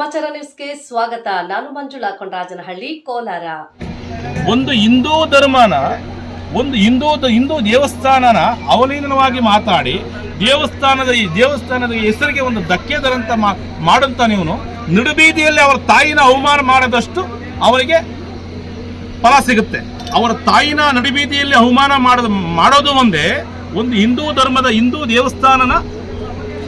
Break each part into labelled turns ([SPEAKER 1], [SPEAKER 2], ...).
[SPEAKER 1] ಸಮಾಚಾರ ನ್ಯೂಸ್ಗೆ ಸ್ವಾಗತ. ನಾನು ಮಂಜುಳಾ ಕೊಂಡರಾಜನಹಳ್ಳಿ, ಕೋಲಾರ.
[SPEAKER 2] ಒಂದು ಹಿಂದೂ ಧರ್ಮನ, ಒಂದು ಹಿಂದೂ ಹಿಂದೂ ದೇವಸ್ಥಾನನ ಅವಲೀನವಾಗಿ ಮಾತಾಡಿ, ದೇವಸ್ಥಾನದ, ಈ ದೇವಸ್ಥಾನದ ಹೆಸರಿಗೆ ಒಂದು ಧಕ್ಕೆ ದರಂತ ಮಾಡಂತ ನೀವು ನಿಡುಬೀದಿಯಲ್ಲಿ ಅವರ ತಾಯಿನ ಅವಮಾನ ಮಾಡದಷ್ಟು ಅವರಿಗೆ ಫಲ ಸಿಗುತ್ತೆ. ಅವರ ತಾಯಿನ ನಡುಬೀದಿಯಲ್ಲಿ ಅವಮಾನ ಮಾಡೋದು ಮಾಡೋದು ಒಂದೇ, ಒಂದು ಹಿಂದೂ ಧರ್ಮದ ಹಿಂದೂ ದೇವಸ್ಥಾನನ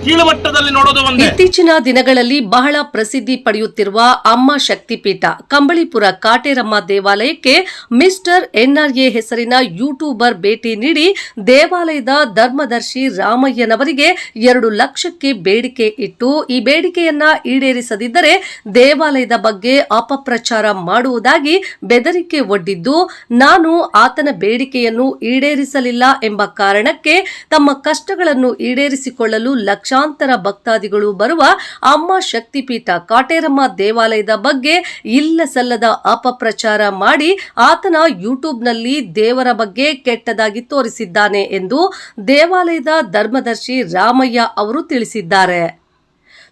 [SPEAKER 2] ಕೀಳುಮಟ್ಟದಲ್ಲಿ ನೋಡೋದು ಒಂದೇ.
[SPEAKER 1] ಇತ್ತೀಚಿನ ದಿನಗಳಲ್ಲಿ ಬಹಳ ಪ್ರಸಿದ್ಧಿ ಪಡೆಯುತ್ತಿರುವ ಅಮ್ಮ ಶಕ್ತಿಪೀಠ ಕಂಬಳಿಪುರ ಕಾಟೇರಮ್ಮ ದೇವಾಲಯಕ್ಕೆ ಮಿಸ್ಟರ್ ಎನ್ಆರ್ಎ ಹೆಸರಿನ ಯೂಟ್ಯೂಬರ್ ಭೇಟಿ ನೀಡಿ ದೇವಾಲಯದ ಧರ್ಮದರ್ಶಿ ರಾಮಯ್ಯನವರಿಗೆ ಎರಡು ಲಕ್ಷಕ್ಕೆ ಬೇಡಿಕೆ ಇಟ್ಟು ಈ ಬೇಡಿಕೆಯನ್ನ ಈಡೇರಿಸದಿದ್ದರೆ ದೇವಾಲಯದ ಬಗ್ಗೆ ಅಪಪ್ರಚಾರ ಮಾಡುವುದಾಗಿ ಬೆದರಿಕೆ ಒಡ್ಡಿದ್ದು, ನಾನು ಆತನ ಬೇಡಿಕೆಯನ್ನು ಈಡೇರಿಸಲಿಲ್ಲ ಎಂಬ ಕಾರಣಕ್ಕೆ ತಮ್ಮ ಕಷ್ಟಗಳನ್ನು ಈಡೇರಿಸಿಕೊಳ್ಳಲು ಲಕ್ಷಾಂತರ ಭಕ್ತಾದಿಗಳು ಬರುವ ಅಮ್ಮ ಶಕ್ತಿಪೀಠ ಕಾಟೇರಮ್ಮ ದೇವಾಲಯದ ಬಗ್ಗೆ ಇಲ್ಲ ಸಲ್ಲದ ಅಪಪ್ರಚಾರ ಮಾಡಿ ಆತನ ಯೂಟ್ಯೂಬ್ನಲ್ಲಿ ದೇವರ ಬಗ್ಗೆ ಕೆಟ್ಟದಾಗಿ ತೋರಿಸಿದ್ದಾನೆ ಎಂದು ದೇವಾಲಯದ ಧರ್ಮದರ್ಶಿ ರಾಮಯ್ಯ ಅವರು ತಿಳಿಸಿದ್ದಾರೆ.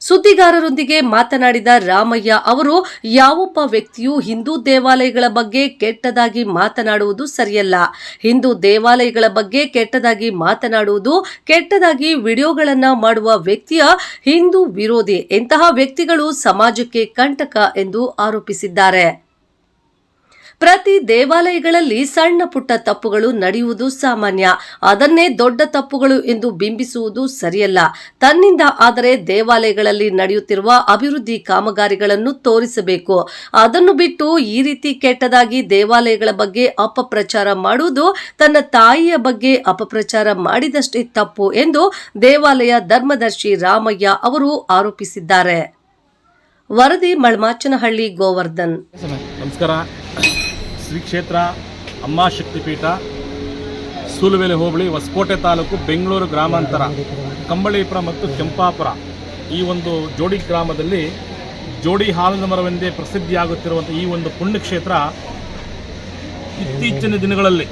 [SPEAKER 1] ಸುದ್ದಿಗಾರರೊಂದಿಗೆ ಮಾತನಾಡಿದ ರಾಮಯ್ಯ ಅವರು, ಯಾವೊಬ್ಬ ವ್ಯಕ್ತಿಯು ಹಿಂದೂ ದೇವಾಲಯಗಳ ಬಗ್ಗೆ ಕೆಟ್ಟದಾಗಿ ಮಾತನಾಡುವುದು ಸರಿಯಲ್ಲ. ಹಿಂದೂ ದೇವಾಲಯಗಳ ಬಗ್ಗೆ ಕೆಟ್ಟದಾಗಿ ಮಾತನಾಡುವುದು, ಕೆಟ್ಟದಾಗಿ ವಿಡಿಯೋಗಳನ್ನು ಮಾಡುವ ವ್ಯಕ್ತಿಯ ಹಿಂದೂ ವಿರೋಧಿ. ಇಂತಹ ವ್ಯಕ್ತಿಗಳು ಸಮಾಜಕ್ಕೆ ಕಂಟಕ ಎಂದು ಆರೋಪಿಸಿದ್ದಾರೆ. ಪ್ರತಿ ದೇವಾಲಯಗಳಲ್ಲಿ ಸಣ್ಣ ಪುಟ್ಟ ತಪ್ಪುಗಳು ನಡೆಯುವುದು ಸಾಮಾನ್ಯ. ಅದನ್ನೇ ದೊಡ್ಡ ತಪ್ಪುಗಳು ಎಂದು ಬಿಂಬಿಸುವುದು ಸರಿಯಲ್ಲ. ತನ್ನಿಂದ ಆದರೆ ದೇವಾಲಯಗಳಲ್ಲಿ ನಡೆಯುತ್ತಿರುವ ಅಭಿವೃದ್ಧಿ ಕಾಮಗಾರಿಗಳನ್ನು ತೋರಿಸಬೇಕು. ಅದನ್ನು ಬಿಟ್ಟು ಈ ರೀತಿ ಕೆಟ್ಟದಾಗಿ ದೇವಾಲಯಗಳ ಬಗ್ಗೆ ಅಪಪ್ರಚಾರ ಮಾಡುವುದು ತನ್ನ ತಾಯಿಯ ಬಗ್ಗೆ ಅಪಪ್ರಚಾರ ಮಾಡಿದಷ್ಟೇ ತಪ್ಪು ಎಂದು ದೇವಾಲಯ ಧರ್ಮದರ್ಶಿ ರಾಮಯ್ಯ ಅವರು ಆರೋಪಿಸಿದ್ದಾರೆ. ವರದಿ ಮಳ್ಮಾಚನಹಳ್ಳಿ ಗೋವರ್ಧನ್.
[SPEAKER 2] ನಮಸ್ಕಾರ. ಶ್ರೀ ಕ್ಷೇತ್ರ ಅಮ್ಮ ಶಕ್ತಿಪೀಠ, ಸೂಲುವೆಲೆ ಹೋಬಳಿ, ಹೊಸಕೋಟೆ ತಾಲೂಕು, ಬೆಂಗಳೂರು ಗ್ರಾಮಾಂತರ, ಕಂಬಳೀಪುರ ಮತ್ತು ಕೆಂಪಾಪುರ. ಈ ಒಂದು ಜೋಡಿ ಗ್ರಾಮದಲ್ಲಿ ಜೋಡಿ ಹಾಲಿನ ಮರವೆಂದೇ ಪ್ರಸಿದ್ಧಿಯಾಗುತ್ತಿರುವಂಥ ಈ ಒಂದು ಪುಣ್ಯಕ್ಷೇತ್ರ ಇತ್ತೀಚಿನ ದಿನಗಳಲ್ಲಿ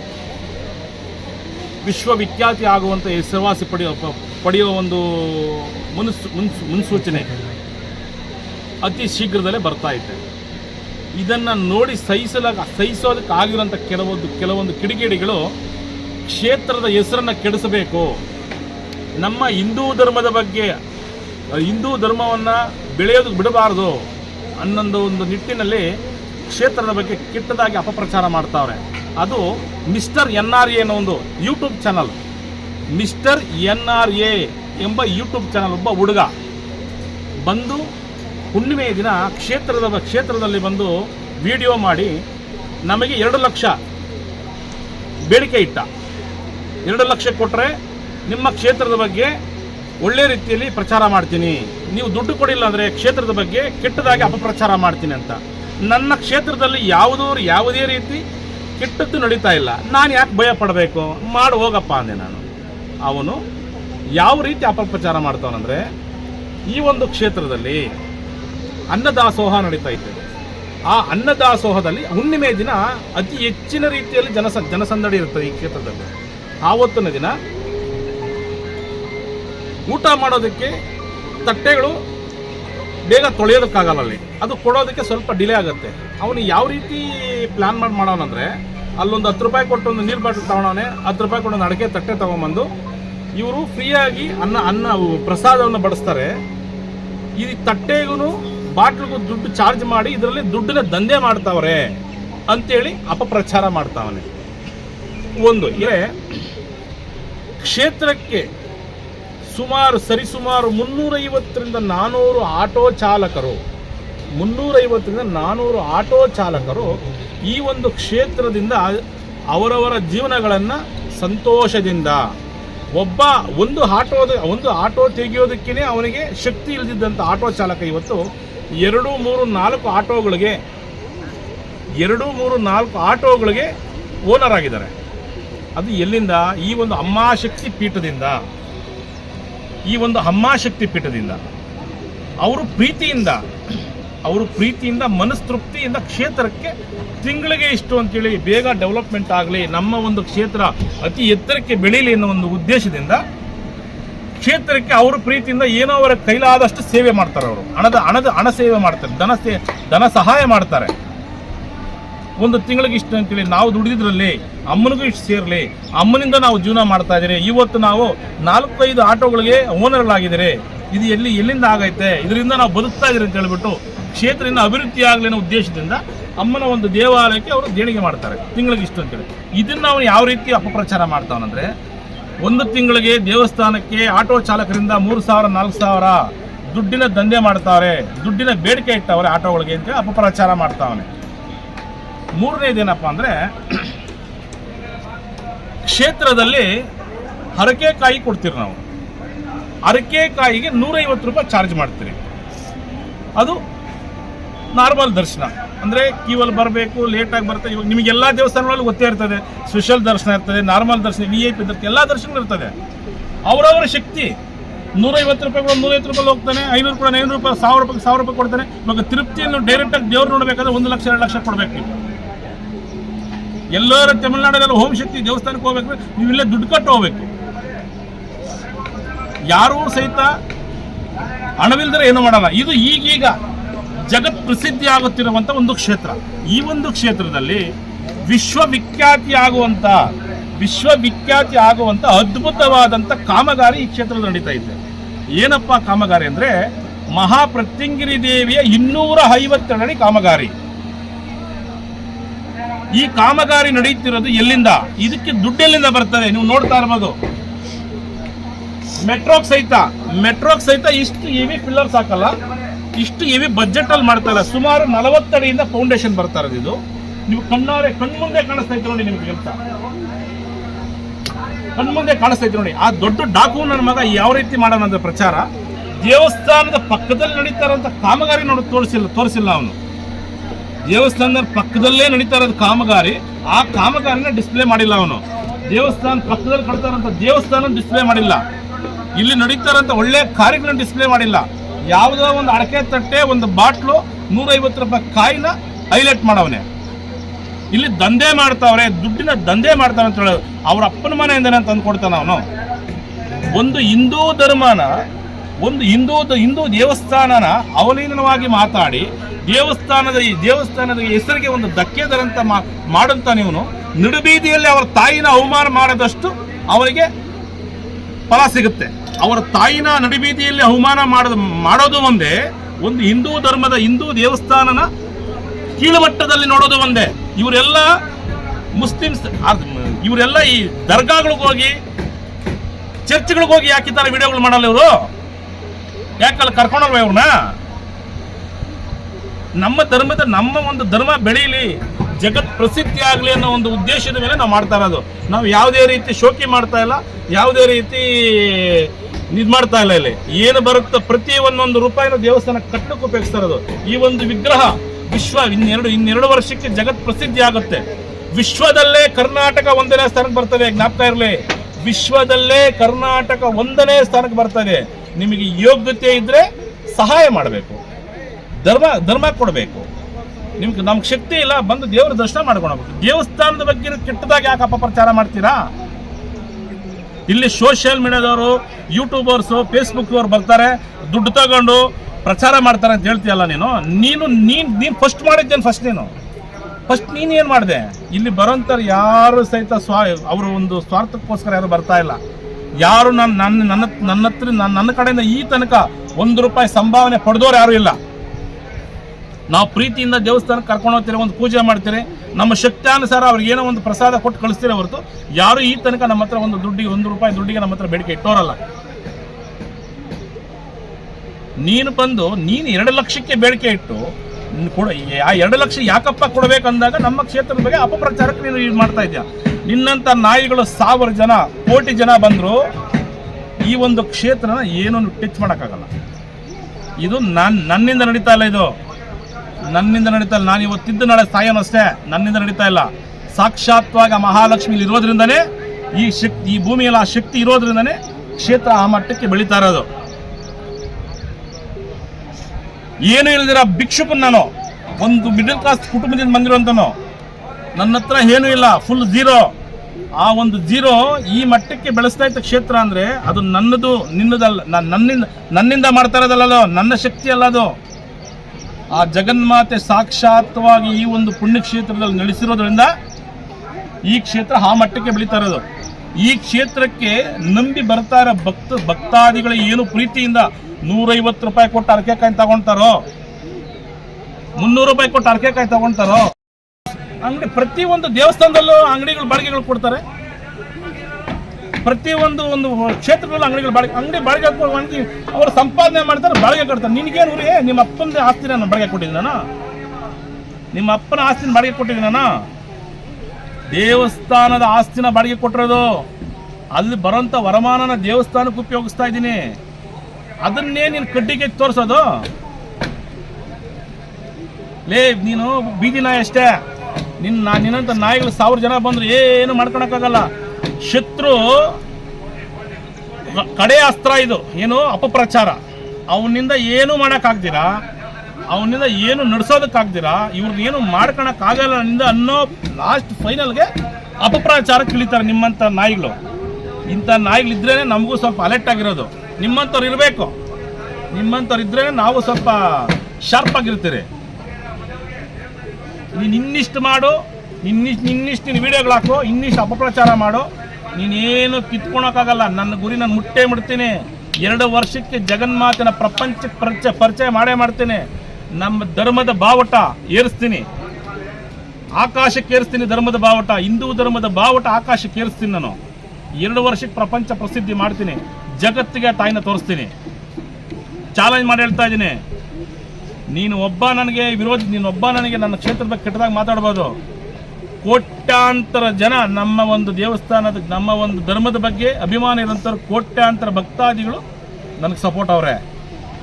[SPEAKER 2] ವಿಶ್ವವಿಖ್ಯಾತಿ ಆಗುವಂಥ ಹೆಸರುವಾಸಿ ಪಡೆಯುವ ಪಡೆಯುವ ಒಂದು ಮುನ್ಸ್ ಮುನ್ಸ್, ಮುನ್ಸೂಚನೆ ಅತಿ ಶೀಘ್ರದಲ್ಲೇ ಬರ್ತಾ ಇದೆ. ಇದನ್ನು ನೋಡಿ ಸಹಿಸಲಾಗ, ಸಹಿಸೋದಕ್ಕೆ ಆಗಿರೋಂಥ ಕೆಲವೊಂದು ಕೆಲವೊಂದು ಕಿಡಿಗೇಡಿಗಳು ಕ್ಷೇತ್ರದ ಹೆಸರನ್ನು ಕೆಡಿಸಬೇಕು. ನಮ್ಮ ಹಿಂದೂ ಧರ್ಮದ ಬಗ್ಗೆ, ಹಿಂದೂ ಧರ್ಮವನ್ನು ಬೆಳೆಯೋದಕ್ಕೆ ಬಿಡಬಾರ್ದು ಅನ್ನೊಂದು ಒಂದು ನಿಟ್ಟಿನಲ್ಲಿ ಕ್ಷೇತ್ರದ ಬಗ್ಗೆ ಕೆಟ್ಟದಾಗಿ ಅಪಪ್ರಚಾರ ಮಾಡ್ತಾವ್ರೆ. ಅದು ಮಿಸ್ಟರ್ ಎನ್ ಆರ್ ಎ ಅನ್ನೋ ಒಂದು YouTube channel. Mister N R A ಎಂಬ ಯೂಟ್ಯೂಬ್ ಚಾನಲ್ ಒಬ್ಬ ಹುಡುಗ ಬಂದು ಹುಣ್ಣಿಮೆಯ ದಿನ ಕ್ಷೇತ್ರದ ಕ್ಷೇತ್ರದಲ್ಲಿ ಬಂದು ವಿಡಿಯೋ ಮಾಡಿ ನಮಗೆ ಎರಡು ಲಕ್ಷ ಬೇಡಿಕೆ ಇಟ್ಟ. ಎರಡು ಲಕ್ಷ ಕೊಟ್ಟರೆ ನಿಮ್ಮ ಕ್ಷೇತ್ರದ ಬಗ್ಗೆ ಒಳ್ಳೆ ರೀತಿಯಲ್ಲಿ ಪ್ರಚಾರ ಮಾಡ್ತೀನಿ. ನೀವು ದುಡ್ಡು ಕೊಡಿಲ್ಲ ಅಂದರೆ ಕ್ಷೇತ್ರದ ಬಗ್ಗೆ ಕೆಟ್ಟದಾಗಿ ಅಪಪ್ರಚಾರ ಮಾಡ್ತೀನಿ ಅಂತ. ನನ್ನ ಕ್ಷೇತ್ರದಲ್ಲಿ ಯಾವುದೋ ಯಾವುದೇ ರೀತಿ ಕೆಟ್ಟದ್ದು ನಡೀತಾ ಇಲ್ಲ. ನಾನು ಯಾಕೆ ಭಯ ಪಡಬೇಕು? ಮಾಡು, ಹೋಗಪ್ಪ ಅಂದೆ ನಾನು. ಅವನು ಯಾವ ರೀತಿ ಅಪಪ್ರಚಾರ ಮಾಡ್ತಾವನಂದರೆ ಈ ಒಂದು ಕ್ಷೇತ್ರದಲ್ಲಿ ಅನ್ನದಾಸೋಹ ನಡೀತಾ ಇತ್ತು. ಆ ಅನ್ನದಾಸೋಹದಲ್ಲಿ ಹುಣ್ಣಿಮೆ ದಿನ ಅತಿ ಹೆಚ್ಚಿನ ರೀತಿಯಲ್ಲಿ ಜನಸ ಜನಸಂದಣಿ ಇರುತ್ತೆ ಈ ಕ್ಷೇತ್ರದಲ್ಲಿ. ಆವತ್ತಿನ ದಿನ ಊಟ ಮಾಡೋದಕ್ಕೆ ತಟ್ಟೆಗಳು ಬೇಗ ತೊಳೆಯೋದಕ್ಕಾಗಲ್ಲ ಅಲ್ಲಿ. ಅದು ಕೊಡೋದಕ್ಕೆ ಸ್ವಲ್ಪ ಡಿಲೇ ಆಗುತ್ತೆ. ಅವನು ಯಾವ ರೀತಿ ಪ್ಲಾನ್ ಮಾಡಿ, ಮಾಡೋನಂದ್ರೆ ಅಲ್ಲೊಂದು ಹತ್ತು ರೂಪಾಯಿ ಕೊಟ್ಟು ಒಂದು ನೀರು ಬಾಟಲ್ ತಗೊಳವನೆ ಹತ್ತು ರೂಪಾಯಿ ಕೊಟ್ಟು ಒಂದು ಅಡಿಕೆ ತಟ್ಟೆ ತಗೊಂಬಂದು ಇವರು ಫ್ರೀಯಾಗಿ ಅನ್ನ ಅನ್ನ, ಪ್ರಸಾದವನ್ನು ಬಡಿಸ್ತಾರೆ. ಈ ತಟ್ಟೆಗೂ ಬಾಟ್ಲಿಗೂ ದುಡ್ಡು ಚಾರ್ಜ್ ಮಾಡಿ ಇದರಲ್ಲಿ ದುಡ್ಡಿನ ದಂಧೆ ಮಾಡ್ತಾವ್ರೆ ಅಂತೇಳಿ ಅಪಪ್ರಚಾರ ಮಾಡ್ತಾವನೆ. ಒಂದು ಇದೆ ಕ್ಷೇತ್ರಕ್ಕೆ ಸುಮಾರು, ಸರಿಸುಮಾರು ಮುನ್ನೂರೈವತ್ತರಿಂದ ನಾನೂರು ಆಟೋ ಚಾಲಕರು, ಮುನ್ನೂರೈವತ್ತರಿಂದ ನಾನೂರು ಆಟೋ ಚಾಲಕರು ಈ ಒಂದು ಕ್ಷೇತ್ರದಿಂದ ಅವರವರ ಜೀವನಗಳನ್ನು ಸಂತೋಷದಿಂದ ಒಬ್ಬ ಒಂದು ಆಟೋದ, ಒಂದು ಆಟೋ ತೆಗೆಯೋದಕ್ಕೇ ಅವನಿಗೆ ಶಕ್ತಿ ಇಲ್ಲದಿದ್ದಂಥ ಆಟೋ ಚಾಲಕ ಇವತ್ತು ಎರಡು, ಮೂರು, ನಾಲ್ಕು ಆಟೋಗಳಿಗೆ, ಎರಡು, ಮೂರು, ನಾಲ್ಕು ಆಟೋಗಳಿಗೆ ಓನರ್ ಆಗಿದ್ದಾರೆ. ಅದು ಎಲ್ಲಿಂದ? ಈ ಒಂದು ಅಮ್ಮಾಶಕ್ತಿ ಪೀಠದಿಂದ. ಈ ಒಂದು ಅಮ್ಮಾಶಕ್ತಿ ಪೀಠದಿಂದ. ಅವರು ಪ್ರೀತಿಯಿಂದ ಅವರು ಪ್ರೀತಿಯಿಂದ, ಮನಸ್ತೃಪ್ತಿಯಿಂದ ಕ್ಷೇತ್ರಕ್ಕೆ ತಿಂಗಳಿಗೆ ಇಷ್ಟು ಅಂತೇಳಿ ಬೇಗ ಡೆವಲಪ್ಮೆಂಟ್ ಆಗಲಿ, ನಮ್ಮ ಒಂದು ಕ್ಷೇತ್ರ ಅತಿ ಎತ್ತರಕ್ಕೆ ಬೆಳೀಲಿ ಅನ್ನೋ ಒಂದು ಉದ್ದೇಶದಿಂದ ಕ್ಷೇತ್ರಕ್ಕೆ ಅವ್ರ ಪ್ರೀತಿಯಿಂದ ಏನೋ ಅವರ ಕೈಲಾದಷ್ಟು ಸೇವೆ ಮಾಡ್ತಾರೆ ಅವರು. ಹಣದ ಹಣದ, ಹಣ ಸೇವೆ ಮಾಡ್ತಾರೆ. ಧನ ಸೇ, ಧನ ಸಹಾಯ ಮಾಡ್ತಾರೆ. ಒಂದು ತಿಂಗಳಿಗೆ ಇಷ್ಟು ಅಂತೇಳಿ ನಾವು ದುಡಿದಿದ್ರಲ್ಲಿ ಅಮ್ಮನಿಗೂ ಇಷ್ಟು ಸೇರಲಿ. ಅಮ್ಮನಿಂದ ನಾವು ಜೀವನ ಮಾಡ್ತಾ ಇದ್ದೀರಿ. ಇವತ್ತು ನಾವು ನಾಲ್ಕೈದು ಆಟೋಗಳಿಗೆ ಓನರ್ಗಳಾಗಿದ್ದೀರಿ. ಇದು ಎಲ್ಲಿ, ಎಲ್ಲಿಂದ ಆಗೈತೆ? ಇದರಿಂದ ನಾವು ಬದುಕ್ತಾ ಇದ್ದೀರಿ ಅಂತ ಹೇಳ್ಬಿಟ್ಟು ಕ್ಷೇತ್ರದಿಂದ ಅಭಿವೃದ್ಧಿ ಆಗಲಿ ಅನ್ನೋ ಉದ್ದೇಶದಿಂದ ಅಮ್ಮನ ಒಂದು ದೇವಾಲಯಕ್ಕೆ ಅವರು ದೇಣಿಗೆ ಮಾಡ್ತಾರೆ. ತಿಂಗಳಿಗೆ ಇಷ್ಟು ಅಂತೇಳಿ. ಇದನ್ನು ಅವನು ಯಾವ ರೀತಿ ಅಪಪ್ರಚಾರ ಮಾಡ್ತಾವನಂದ್ರೆ ಒಂದು ತಿಂಗಳಿಗೆ ದೇವಸ್ಥಾನಕ್ಕೆ ಆಟೋ ಚಾಲಕರಿಂದ ಮೂರು ಸಾವಿರ, ನಾಲ್ಕು ಸಾವಿರ ದುಡ್ಡಿನ ದಂಧೆ ಮಾಡ್ತಾವ್ರೆ. ದುಡ್ಡಿನ ಬೇಡಿಕೆ ಇಟ್ಟವ್ರೆ ಆಟೋಗಳಿಗೆ ಅಂತ ಅಪಪ್ರಚಾರ ಮಾಡ್ತಾವನೆ. ಮೂರನೇದೇನಪ್ಪ ಅಂದರೆ ಕ್ಷೇತ್ರದಲ್ಲಿ ಹರಕೆಕಾಯಿ ಕೊಡ್ತೀರಿ ನಾವು. ಹರಕೆಕಾಯಿಗೆ ನೂರೈವತ್ತು ರೂಪಾಯಿ ಚಾರ್ಜ್ ಮಾಡ್ತೀರಿ. ಅದು ನಾರ್ಮಲ್ ದರ್ಶನ. ಅಂದರೆ ಕ್ಯೂವಲ್ಲಿ ಬರಬೇಕು ಲೇಟಾಗಿ ಬರ್ತದೆ ಇವಾಗ ನಿಮಗೆಲ್ಲ ದೇವಸ್ಥಾನಗಳಲ್ಲಿ ಗೊತ್ತೇ ಇರ್ತದೆ. ಸ್ಪೆಷಲ್ ದರ್ಶನ ಇರ್ತದೆ ನಾರ್ಮಲ್ ದರ್ಶನ ವಿ ಐ ಪಿ ದರ್ಶನ, ಎಲ್ಲ ದರ್ಶನ ಇರ್ತದೆ. ಅವರವರ ಶಕ್ತಿ. ನೂರೈವತ್ತು ರೂಪಾಯಿ ಕೂಡ ನೂರೈವತ್ತು ರೂಪಾಯಿ ಹೋಗ್ತಾನೆ, ಐನೂರು ಕೂಡ ಐನೂರು ರೂಪಾಯಿ, ಸಾವಿರ ರೂಪಾಯಿ ಸಾವಿರ ರೂಪಾಯಿ ಕೊಡ್ತಾನೆ. ಇವಾಗ ತೃಪ್ತಿಯನ್ನು ಡೈರೆಕ್ಟಾಗಿ ದೇವ್ರು ನೋಡಬೇಕಾದ್ರೆ ಒಂದು ಲಕ್ಷ, ಎರಡು ಲಕ್ಷ ಕೊಡಬೇಕು ನೀವು. ಎಲ್ಲರ ತಮಿಳ್ನಾಡಲ್ಲಿ ಹೋಮ್ ಶಕ್ತಿ ದೇವಸ್ಥಾನಕ್ಕೆ ಹೋಗ್ಬೇಕು, ನೀವು ಇಲ್ಲೇ ದುಡ್ಡು ಕಟ್ಟು ಹೋಗ್ಬೇಕು. ಯಾರೂ ಸಹಿತ ಹಣವಿಲ್ದರೆ ಏನು ಮಾಡಲ್ಲ. ಇದು ಈಗೀಗ ಜಗತ್ ಪ್ರಸಿದ್ಧಿ ಆಗುತ್ತಿರುವಂತ ಒಂದು ಕ್ಷೇತ್ರ. ಈ ಒಂದು ಕ್ಷೇತ್ರದಲ್ಲಿ ವಿಶ್ವವಿಖ್ಯಾತಿ ಆಗುವಂತ ವಿಶ್ವವಿಖ್ಯಾತಿ ಆಗುವಂತ ಅದ್ಭುತವಾದಂತ ಕಾಮಗಾರಿ ಈ ಕ್ಷೇತ್ರದಲ್ಲಿ ನಡೀತಾ ಇದೆ. ಏನಪ್ಪ ಕಾಮಗಾರಿ ಅಂದ್ರೆ, ಮಹಾಪ್ರತ್ಯಂಗಿರಿ ದೇವಿಯ ಇನ್ನೂರ ಐವತ್ತೆರಡಡಿ ಕಾಮಗಾರಿ. ಈ ಕಾಮಗಾರಿ ನಡೆಯುತ್ತಿರೋದು ಎಲ್ಲಿಂದ? ಇದಕ್ಕೆ ದುಡ್ಡು ಎಲ್ಲಿಂದ ಬರ್ತದೆ? ನೀವು ನೋಡ್ತಾ ಇರ್ಬೋದು. ಮೆಟ್ರೋಕ್ ಸಹಿತ ಮೆಟ್ರೋಕ್ ಸಹಿತ ಇಷ್ಟು ಹೆವಿ ಪಿಲ್ಲರ್ಸ್ ಹಾಕಲ್ಲ. ಇಷ್ಟು ಹೆವಿ ಬಜೆಟ್ ಅಲ್ಲಿ ಮಾಡ್ತಾರೆ ಸುಮಾರು ನಲವತ್ತಡಿಯಿಂದ ಫೌಂಡೇಶನ್ ಬರ್ತಾ ಇರೋದು ಇದು. ನೀವು ಕಣ್ಣಾರೆ, ಕಣ್ಮುಂದೆ ಕಾಣಿಸ್ತಾ ಇತ್ತು ನೋಡಿ ನಿಮ್ಗೆ ಕೆಲಸ. ಕಣ್ಮುಂದೆ ಕಾಣಿಸ್ತಾ ನೋಡಿ. ಆ ದೊಡ್ಡ ಡಾಕು ನನ್ನ ಮಗ ಯಾವ ರೀತಿ ಮಾಡೋಣ ಅಂತ ಪ್ರಚಾರ. ದೇವಸ್ಥಾನದ ಪಕ್ಕದಲ್ಲಿ ನಡೀತಾರಂತ ಕಾಮಗಾರಿ ನೋಡಿ, ತೋರಿಸಿಲ್ಲ ತೋರಿಸಿಲ್ಲ ಅವನು. ದೇವಸ್ಥಾನದ ಪಕ್ಕದಲ್ಲೇ ನಡೀತಾ ಇರೋದು ಕಾಮಗಾರಿ. ಆ ಕಾಮಗಾರಿನ ಡಿಸ್ಪ್ಲೇ ಮಾಡಿಲ್ಲ ಅವನು. ದೇವಸ್ಥಾನ ಪಕ್ಕದಲ್ಲಿ ಕಟ್ತಾ ಇರೋಂಥ ದೇವಸ್ಥಾನ ಡಿಸ್ಪ್ಲೇ ಮಾಡಿಲ್ಲ. ಇಲ್ಲಿ ನಡೀತಾರಂತ ಒಳ್ಳೆ ಕಾರ್ಯಗಳನ್ನ ಡಿಸ್ಪ್ಲೇ ಮಾಡಿಲ್ಲ. ಯಾವುದೋ ಒಂದು ಅಡಕೆ ತಟ್ಟೆ, ಒಂದು ಬಾಟ್ಲು, ನೂರೈವತ್ತು ರೂಪಾಯಿ ಕಾಯಿನ ಹೈಲೈಟ್ ಮಾಡವನೆ. ಇಲ್ಲಿ ದಂಧೆ ಮಾಡ್ತಾವ್ರೆ, ದುಡ್ಡಿನ ದಂಧೆ ಮಾಡ್ತಾವೆ ಅಂತ ಹೇಳೋದು. ಅವ್ರ ಅಪ್ಪನ ಮನೆಯಿಂದನೇ ಕೊಡ್ತಾನ ಅವನು ಒಂದು ಹಿಂದೂ ಧರ್ಮನ, ಒಂದು ಹಿಂದೂ ಹಿಂದೂ ದೇವಸ್ಥಾನನ ಅವಲೀನವಾಗಿ ಮಾತಾಡಿ, ದೇವಸ್ಥಾನದ, ಈ ದೇವಸ್ಥಾನದ ಹೆಸರಿಗೆ ಒಂದು ಧಕ್ಕೆ ಮಾ ಮಾಡಂತ ನೀವು ನಡುಬೀದಿಯಲ್ಲಿ ಅವರ ತಾಯಿನ ಅವಮಾನ ಮಾಡದಷ್ಟು ಅವರಿಗೆ ಫಲ ಸಿಗುತ್ತೆ. ಅವರ ತಾಯಿನ ನಡಿಬೀದಿಯಲ್ಲಿ ಅವಮಾನ ಮಾಡೋದು ಮಾಡೋದು ಒಂದೇ, ಒಂದು ಹಿಂದೂ ಧರ್ಮದ ಹಿಂದೂ ದೇವಸ್ಥಾನನ ಕೀಳುಮಟ್ಟದಲ್ಲಿ ನೋಡೋದು ಒಂದೇ. ಇವರೆಲ್ಲ ಮುಸ್ಲಿಮ್ಸ್ ಇವರೆಲ್ಲ ಈ ದರ್ಗಾಗಳಿಗೆ ಹೋಗಿ, ಚರ್ಚ್ಗಳಿಗೆ ಹೋಗಿ ಯಾಕಿದ್ದಾರೆ ವಿಡಿಯೋಗಳು ಮಾಡಲ್ಲ ಇವರು? ಯಾಕಲ್ಲ ಕರ್ಕೊಂಡಲ್ವ ಇವ್ರನ್ನ ನಮ್ಮ ಧರ್ಮದ, ನಮ್ಮ ಒಂದು ಧರ್ಮ ಬೆಳೀಲಿ, ಜಗತ್ ಪ್ರಸಿದ್ಧಿ ಆಗಲಿ ಅನ್ನೋ ಒಂದು ಉದ್ದೇಶದ ಮೇಲೆ ನಾವು ಮಾಡ್ತಾ ಇರೋದು. ನಾವು ಯಾವುದೇ ರೀತಿ ಶೋಕಿ ಮಾಡ್ತಾ ಇಲ್ಲ, ಯಾವುದೇ ರೀತಿ ಇದು ಮಾಡ್ತಾ ಇಲ್ಲ ಇಲ್ಲಿ. ಏನು ಬರುತ್ತೋ? ಪ್ರತಿ ಒಂದೊಂದು ರೂಪಾಯಿನ ದೇವಸ್ಥಾನ ಕಟ್ಟಕ್ಕೆ ಉಪಯೋಗಿಸ್ತಾ ಇರೋದು. ಈ ಒಂದು ವಿಗ್ರಹ ವಿಶ್ವ ಇನ್ನೆರಡು ಇನ್ನೆರಡು ವರ್ಷಕ್ಕೆ ಜಗತ್ ಪ್ರಸಿದ್ಧಿ ಆಗುತ್ತೆ. ವಿಶ್ವದಲ್ಲೇ ಕರ್ನಾಟಕ ಒಂದನೇ ಸ್ಥಾನಕ್ಕೆ ಬರ್ತದೆ. ಜ್ಞಾಪಕ ಇರಲಿ. ವಿಶ್ವದಲ್ಲೇ ಕರ್ನಾಟಕ ಒಂದನೇ ಸ್ಥಾನಕ್ಕೆ ಬರ್ತದೆ. ನಿಮಗೆ ಯೋಗ್ಯತೆ ಇದ್ರೆ ಸಹಾಯ ಮಾಡಬೇಕು. ಧರ್ಮ ಧರ್ಮ ಕೊಡಬೇಕು. ನಿಮ್ಗೆ ನಮ್ಗೆ ಶಕ್ತಿ ಇಲ್ಲ, ಬಂದು ದೇವರ ದರ್ಶನ ಮಾಡ್ಕೊಂಡು ಹೋಗ್ಬೇಕು. ದೇವಸ್ಥಾನದ ಬಗ್ಗೆ ಕೆಟ್ಟದಾಗಿ ಯಾಕಪ್ಪ ಅಪಪ್ರಚಾರ ಮಾಡ್ತೀರಾ? ಇಲ್ಲಿ ಸೋಷಿಯಲ್ ಮೀಡಿಯಾದವರು ಯೂಟ್ಯೂಬರ್ಸು ಫೇಸ್ಬುಕ್ ಅವರು ಬರ್ತಾರೆ, ದುಡ್ಡು ತಗೊಂಡು ಪ್ರಚಾರ ಮಾಡ್ತಾರೆ ಅಂತ ಹೇಳ್ತೀಯಲ್ಲ ನೀನು. ನೀನು ನೀನು ನೀನು ಫಸ್ಟ್ ಮಾಡಿದ್ದೇನು ಫಸ್ಟ್ ನೀನು? ಫಸ್ಟ್ ನೀನು ಏನು ಮಾಡಿದೆ? ಇಲ್ಲಿ ಬರೋಂಥವ್ರು ಯಾರು ಸಹಿತ ಸ್ವಾ, ಅವರು ಒಂದು ಸ್ವಾರ್ಥಕ್ಕೋಸ್ಕರ ಯಾರು ಬರ್ತಾ ಇಲ್ಲ. ಯಾರು ನನ್ನ ನನ್ನ ನನ್ನ ನನ್ನ ಹತ್ರ ನನ್ನ ನನ್ನ ಕಡೆಯಿಂದ ಈ ತನಕ ಒಂದು ರೂಪಾಯಿ ಸಂಭಾವನೆ ಪಡೆದವ್ರು ಯಾರು ಇಲ್ಲ. ನಾವು ಪ್ರೀತಿಯಿಂದ ದೇವಸ್ಥಾನಕ್ಕೆ ಕರ್ಕೊಂಡು ಹೋಗ್ತೀರಿ, ಒಂದು ಪೂಜೆ ಮಾಡ್ತೀರಿ ನಮ್ಮ ಶಕ್ತ್ಯಾನುಸಾರ ಅವ್ರಿಗೆ ಏನೋ ಒಂದು ಪ್ರಸಾದ ಕೊಟ್ಟು ಕಳಿಸ್ತೀರ ಹೊರತು, ಯಾರು ಈ ತನಕ ನಮ್ಮ ಹತ್ರ ಒಂದು ದುಡ್ಡಿಗೆ, ಒಂದು ರೂಪಾಯಿ ದುಡ್ಡಿಗೆ ನಮ್ಮ ಹತ್ರ ಬೇಡಿಕೆ ಇಟ್ಟೋರಲ್ಲ. ನೀನು ಬಂದು, ನೀನು ಎರಡು ಲಕ್ಷಕ್ಕೆ ಬೇಡಿಕೆ ಇಟ್ಟು ಕೊಡ ಆ ಎರಡು ಲಕ್ಷ ಯಾಕಪ್ಪ ಕೊಡಬೇಕಂದಾಗ ನಮ್ಮ ಕ್ಷೇತ್ರದ ಬಗ್ಗೆ ಅಪಪ್ರಚಾರಕ್ಕೆ ನೀನು ಇದು ಮಾಡ್ತಾ ಇದೆಯಾ ನಿನ್ನಂಥ ನಾಯಿಗಳು ಸಾವಿರ ಜನ, ಕೋಟಿ ಜನ ಬಂದರು, ಈ ಒಂದು ಕ್ಷೇತ್ರನ ಏನೂ ಟಚ್ ಮಾಡೋಕ್ಕಾಗಲ್ಲ. ಇದು ನಾನು ನನ್ನಿಂದ ನಡೀತಾ ಇಲ್ಲ ಇದು. ನನ್ನಿಂದ ನಡೀತಾ ಇಲ್ಲ. ನಾನು ಇವತ್ತಿದ್ದು ನಾಳೆ ಸಾಯೋನು ಅಷ್ಟೇ. ನನ್ನಿಂದ ನಡೀತಾ ಇಲ್ಲ. ಸಾಕ್ಷಾತ್ವಾಗ ಮಹಾಲಕ್ಷ್ಮಿ ಇರೋದ್ರಿಂದನೇ ಈ ಶಕ್ತಿ, ಈ ಭೂಮಿಯಲ್ಲಿ ಆ ಶಕ್ತಿ ಇರೋದ್ರಿಂದನೇ ಕ್ಷೇತ್ರ ಆ ಮಟ್ಟಕ್ಕೆ ಬೆಳೀತಾ ಇರೋದು. ಏನು ಇಲ್ಲದಿರ ಭಿಕ್ಷುಕನ್ ನಾನು? ಒಂದು ಮಿಡಲ್ ಕ್ಲಾಸ್ ಕುಟುಂಬದಿಂದ ಬಂದಿರುವಂತನು. ನನ್ನ ಹತ್ರ ಏನೂ ಇಲ್ಲ ಫುಲ್ ಝೀರೋ ಆ ಒಂದು ಜೀರೋ ಈ ಮಟ್ಟಕ್ಕೆ ಬೆಳೆಸ್ತಾ ಇದ್ದ ಕ್ಷೇತ್ರ ಅಂದ್ರೆ ಅದು ನನ್ನದು, ನಿನ್ನದಲ್ಲ ನಾನು ನನ್ನಿಂದ ನನ್ನಿಂದ ಮಾಡ್ತಾ ಇರೋದಲ್ಲ ನನ್ನ ಶಕ್ತಿ ಅಲ್ಲ ಅದು. ಆ ಜಗನ್ಮಾತೆ ಸಾಕ್ಷಾತ್ವಾಗಿ ಈ ಒಂದು ಪುಣ್ಯಕ್ಷೇತ್ರದಲ್ಲಿ ನಡೆಸಿರೋದ್ರಿಂದ ಈ ಕ್ಷೇತ್ರ ಆ ಮಟ್ಟಕ್ಕೆ ಬೆಳೀತಾ ಇರೋದು. ಈ ಕ್ಷೇತ್ರಕ್ಕೆ ನಂಬಿ ಬರ್ತಾ ಇರೋ ಭಕ್ತ ಭಕ್ತಾದಿಗಳು ಏನು ಪ್ರೀತಿಯಿಂದ ನೂರೈವತ್ತು ರೂಪಾಯಿ ಕೊಟ್ಟು ಅರಕೆಕಾಯಿ ತಗೊಂತಾರೋ? ಮುನ್ನೂರು ರೂಪಾಯಿ ಕೊಟ್ಟು ಅರಕೆಕಾಯಿ ತಗೊಂತಾರೋ? ಅಂಗಡಿ ಪ್ರತಿ ಒಂದು ದೇವಸ್ಥಾನದಲ್ಲೂ ಅಂಗಡಿಗಳು ಬಾಡಿಗೆಗಳು ಕೊಡ್ತಾರೆ. ಪ್ರತಿ ಒಂದು ಒಂದು ಕ್ಷೇತ್ರದಲ್ಲೂ ಅಂಗಡಿಗಳು ಬಾಡಿಗೆ ಅಂಗಡಿ ಬಾಡಿಗೆ ಹಾಕೊಂಡು ಅವರು ಸಂಪಾದನೆ ಮಾಡ್ತಾರೆ, ಬಾಡಿಗೆ ಕಟ್ತಾರೆ. ನಿನಗೇನು ಊರಿಗೆ? ನಿಮ್ಮ ಅಪ್ಪನ ಆಸ್ತಿನ ನಾನು ಬಾಡಿಗೆ ನಾನು? ನಿಮ್ಮ ಅಪ್ಪನ ಆಸ್ತಿನ ಬಾಡಿಗೆ ನಾನು? ದೇವಸ್ಥಾನದ ಆಸ್ತಿನ ಬಾಡಿಗೆ ಕೊಟ್ಟಿರೋದು. ಅಲ್ಲಿ ಬರೋಂಥ ವರಮಾನನ ದೇವಸ್ಥಾನಕ್ಕೆ ಉಪಯೋಗಿಸ್ತಾ ಇದ್ದೀನಿ. ಅದನ್ನೇ ನೀನು ಕಡ್ಡಿಗೆ ತೋರಿಸೋದು. ಲೇ, ನೀನು ಬೀದಿ ನಾಯಿ ಅಷ್ಟೇ. ನಿನ್ನ ನಿನ್ನಂಥ ನಾಯಿಗಳು ಸಾವಿರ ಜನ ಬಂದ್ರು ಏನು ಮಾಡ್ಕೊಳಕ್ಕಾಗಲ್ಲ. ಶತ್ರು ಕಡೆ ಅಸ್ತ್ರ ಇದು. ಏನು? ಅಪಪ್ರಚಾರ. ಅವನಿಂದ ಏನು ಮಾಡೋಕ್ಕಾಗ್ದಿರಾ? ಅವನಿಂದ ಏನು ನಡೆಸೋದಕ್ಕಾಗ್ದಿರಾ? ಇವ್ರನ್ನ ಏನು ಮಾಡ್ಕೊಳಕ್ಕಾಗಲ್ಲ ನಿಂದ ಅನ್ನೋ ಲಾಸ್ಟ್ ಫೈನಲ್ಗೆ ಅಪಪ್ರಚಾರ ಇಳಿತಾರೆ ನಿಮ್ಮಂಥ ನಾಯಿಗಳು. ಇಂಥ ನಾಯಿಗಳಿದ್ರೇ ನಮಗೂ ಸ್ವಲ್ಪ ಅಲರ್ಟ್ ಆಗಿರೋದು. ನಿಮ್ಮಂಥವ್ರು ಇರಬೇಕು. ನಿಮ್ಮಂಥವ್ರು ಇದ್ರೇ ನಾವು ಸ್ವಲ್ಪ ಶಾರ್ಪ್ ಆಗಿರ್ತೀರಿ. ನೀನು ಇನ್ನಿಷ್ಟು ಮಾಡು, ಇನ್ನಿಷ್ಟು ಇನ್ನಿಷ್ಟು ನೀನು ವೀಡಿಯೋಗಳು ಹಾಕು, ಇನ್ನಿಷ್ಟು ಅಪಪ್ರಚಾರ ಮಾಡು. ನೀನೇನು ಕಿತ್ಕೊಳಕ್ಕಾಗಲ್ಲ. ನನ್ನ ಗುರಿ ನಾನು ಮುಟ್ಟೆ ಮುಡ್ತೀನಿ ಎರಡು ವರ್ಷಕ್ಕೆ ಜಗನ್ಮಾತಿನ ಪ್ರಪಂಚಕ್ಕೆ ಪರಿಚಯ ಪರಿಚಯ ಮಾಡೇ ಮಾಡ್ತೀನಿ. ನಮ್ಮ ಧರ್ಮದ ಬಾವಟ ಏರಿಸ್ತೀನಿ. ಆಕಾಶಕ್ಕೆ ಏರಿಸ್ತೀನಿ ಧರ್ಮದ ಬಾವಟ. ಹಿಂದೂ ಧರ್ಮದ ಬಾವಟ ಆಕಾಶಕ್ಕೆ ಏರಿಸ್ತೀನಿ ನಾನು. ಎರಡು ವರ್ಷಕ್ಕೆ ಪ್ರಪಂಚ ಪ್ರಸಿದ್ಧಿ ಮಾಡ್ತೀನಿ. ಜಗತ್ತಿಗೆ ತಾಯಿನ ತೋರಿಸ್ತೀನಿ. ಚಾಲೆಂಜ್ ಮಾಡಿ ಹೇಳ್ತಾ ಇದ್ದೀನಿ. ನೀನು ಒಬ್ಬ ನನಗೆ ವಿರೋಧಿ, ನೀನು ಒಬ್ಬ ನನಗೆ ನನ್ನ ಕ್ಷೇತ್ರದ ಬಗ್ಗೆ ಕೆಟ್ಟದಾಗ ಮಾತಾಡ್ಬೋದು. ಕೋಟ್ಯಾಂತರ ಜನ ನಮ್ಮ ಒಂದು ದೇವಸ್ಥಾನದ, ನಮ್ಮ ಒಂದು ಧರ್ಮದ ಬಗ್ಗೆ ಅಭಿಮಾನ ಇರೋಂಥವ್ರು ಕೋಟ್ಯಾಂತರ ಭಕ್ತಾದಿಗಳು ನನಗೆ ಸಪೋರ್ಟ್ ಅವರೇ.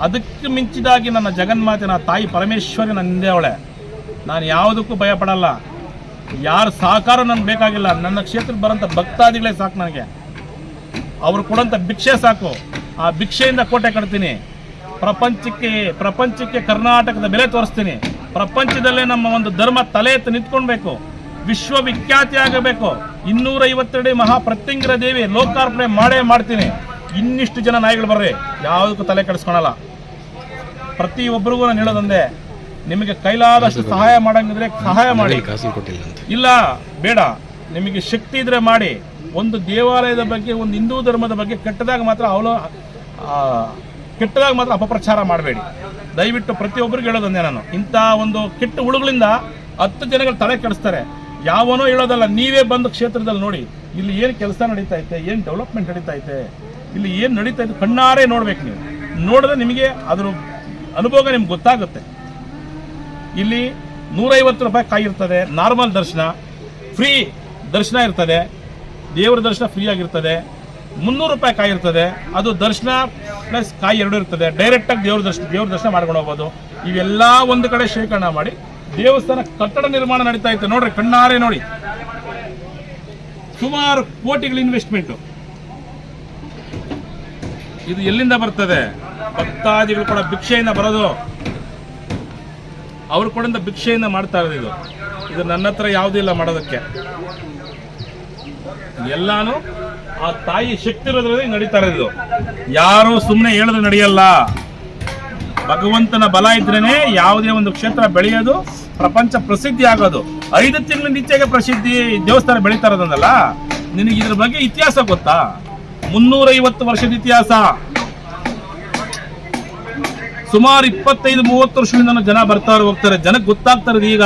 [SPEAKER 2] ಅದಕ್ಕೆ ಮಿಂಚಿದಾಗಿ ನನ್ನ ಜಗನ್ಮಾತೆ, ನನ್ನ ತಾಯಿ ಪರಮೇಶ್ವರಿ ನನ್ನ ಹಿಂದೆ ಅವಳೆ. ನಾನು ಯಾವುದಕ್ಕೂ ಭಯಪಡಲ್ಲ ಯಾರ ಸಹಕಾರ ನನಗೆ ಬೇಕಾಗಿಲ್ಲ. ನನ್ನ ಕ್ಷೇತ್ರಕ್ಕೆ ಬರೋಂಥ ಭಕ್ತಾದಿಗಳೇ ಸಾಕು ನನಗೆ. ಅವರು ಕೊಡೋಂಥ ಭಿಕ್ಷೆ ಸಾಕು. ಆ ಭಿಕ್ಷೆಯಿಂದ ಕೋಟೆ ಕಟ್ತೀನಿ. ಪ್ರಪಂಚಕ್ಕೆ ಪ್ರಪಂಚಕ್ಕೆ ಕರ್ನಾಟಕದ ಬೆಲೆ ತೋರಿಸ್ತೀನಿ. ಪ್ರಪಂಚದಲ್ಲೇ ನಮ್ಮ ಒಂದು ಧರ್ಮ ತಲೆ ಎತ್ತಿ ನಿಂತ್ಕೊಳ್ಬೇಕು. ವಿಶ್ವವಿಖ್ಯಾತಿ ಆಗಬೇಕು ಇನ್ನೂರ ಐವತ್ತೆರಡು ಮಹಾ ಪ್ರತ್ಯಂಗಿರ ದೇವಿ ಲೋಕಾರ್ಪಣೆ ಮಾಡೇ ಮಾಡ್ತೀನಿ. ಇನ್ನಿಷ್ಟು ಜನ ನಾಯಿಗಳು ಬರ್ರಿ. ಯಾವುದಕ್ಕೂ ತಲೆ ಕೆಡಿಸ್ಕೊಳಲ್ಲ. ಪ್ರತಿಯೊಬ್ಬರಿಗೂ ನಾನು ಹೇಳೋದಂದೆ ನಿಮಗೆ ಕೈಲಾದಷ್ಟು ಸಹಾಯ ಮಾಡಂಗಿದ್ರೆ ಸಹಾಯ ಮಾಡಿ. ಇಲ್ಲ ಬೇಡ. ನಿಮಗೆ ಶಕ್ತಿ ಇದ್ರೆ ಮಾಡಿ. ಒಂದು ದೇವಾಲಯದ ಬಗ್ಗೆ ಒಂದು ಹಿಂದೂ ಧರ್ಮದ ಬಗ್ಗೆ ಕೆಟ್ಟದಾಗ ಮಾತ್ರ ಅವಳು ಕೆಟ್ಟದಾಗ ಮಾತ್ರ ಅಪಪ್ರಚಾರ ಮಾಡಬೇಡಿ. ದಯವಿಟ್ಟು ಪ್ರತಿಯೊಬ್ಬರಿಗೂ ಹೇಳೋದಂದೆ ನಾನು. ಇಂಥ ಒಂದು ಕೆಟ್ಟ ಹುಳುಗಳಿಂದ ಹತ್ತು ಜನಗಳು ತಲೆ ಕೆಡಿಸ್ತಾರೆ. ಯಾವನೋ ಹೇಳೋದಲ್ಲ, ನೀವೇ ಬಂದ ಕ್ಷೇತ್ರದಲ್ಲಿ ನೋಡಿ, ಇಲ್ಲಿ ಏನು ಕೆಲಸ ನಡೀತಾ ಐತೆ, ಏನು ಡೆವಲಪ್ಮೆಂಟ್ ನಡೀತಾ ಐತೆ, ಇಲ್ಲಿ ಏನು ನಡೀತಾ ಇದೆ ಕಣ್ಣಾರೆ ನೋಡ್ಬೇಕು ನೀವು. ನೋಡಿದ್ರೆ ನಿಮಗೆ ಅದ್ರ ಅನುಭವ ನಿಮ್ಗೆ ಗೊತ್ತಾಗುತ್ತೆ. ಇಲ್ಲಿ ನೂರೈವತ್ತು ರೂಪಾಯಿ ಕಾಯಿ ಇರ್ತದೆ ನಾರ್ಮಲ್ ದರ್ಶನ ಫ್ರೀ ದರ್ಶನ ಇರ್ತದೆ, ದೇವರ ದರ್ಶನ ಫ್ರೀ ಆಗಿರ್ತದೆ, ಮುನ್ನೂರು ರೂಪಾಯಿ ಕಾಯಿ ಇರ್ತದೆ, ಅದು ದರ್ಶನ ಪ್ಲಸ್ ಕಾಯಿ ಎರಡು ಇರ್ತದೆ ಡೈರೆಕ್ಟಾಗಿ ದೇವ್ರ ದರ್ಶನ ದೇವ್ರ ದರ್ಶನ ಮಾಡ್ಕೊಂಡು ಹೋಗ್ಬೋದು. ಇವೆಲ್ಲ ಒಂದು ಕಡೆ ಶೇಖರಣೆ ಮಾಡಿ ದೇವಸ್ಥಾನ ಕಟ್ಟಡ ನಿರ್ಮಾಣ ನಡೀತಾ ಇತ್ತು. ನೋಡ್ರಿ, ಕಣ್ಣಾರೆ ನೋಡಿ. ಸುಮಾರು ಕೋಟಿಗಳ ಇನ್ವೆಸ್ಟ್ಮೆಂಟ್ ಇದು ಎಲ್ಲಿಂದ ಬರ್ತದೆ? ಭಕ್ತಾದಿಗಳು ಕೂಡ ಭಿಕ್ಷೆಯಿಂದ ಬರೋದು. ಅವರು ಕೂಡ ಭಿಕ್ಷೆಯಿಂದ ಮಾಡ್ತಾ ಇರೋದು ಇದು. ಇದು ನನ್ನ ಹತ್ರ ಯಾವುದೂ ಇಲ್ಲ ಮಾಡೋದಕ್ಕೆ. ಎಲ್ಲಾನು ಆ ತಾಯಿ ಶಕ್ತಿ ಇರೋದ್ರಲ್ಲಿ ನಡೀತಾ ಇರೋದು. ಯಾರು ಸುಮ್ಮನೆ ಹೇಳಿದ್ರೆ ನಡೆಯಲ್ಲ. ಭಗವಂತನ ಬಲ ಇದ್ರೇನೆ ಯಾವುದೇ ಒಂದು ಕ್ಷೇತ್ರ ಬೆಳೆಯೋದು, ಪ್ರಪಂಚ ಪ್ರಸಿದ್ಧಿ ಆಗೋದು. ಐದು ತಿಂಗಳಿನ ಈಚೆಗೆ ಪ್ರಸಿದ್ಧಿ ದೇವಸ್ಥಾನ ಬೆಳೀತಾ ಇರೋದಂದಲ್ಲ ನಿನಗೆ ಇದ್ರ ಬಗ್ಗೆ ಇತಿಹಾಸ ಗೊತ್ತಾ? ಮುನ್ನೂರೈವತ್ತು ವರ್ಷದ ಇತಿಹಾಸ. ಸುಮಾರು ಇಪ್ಪತ್ತೈದು, ಮೂವತ್ತು ವರ್ಷದಿಂದ ಜನ ಬರ್ತಾರೆ ಹೋಗ್ತಾರೆ. ಜನಕ್ಕೆ ಗೊತ್ತಾಗ್ತಾ ಇರೋದು ಈಗ.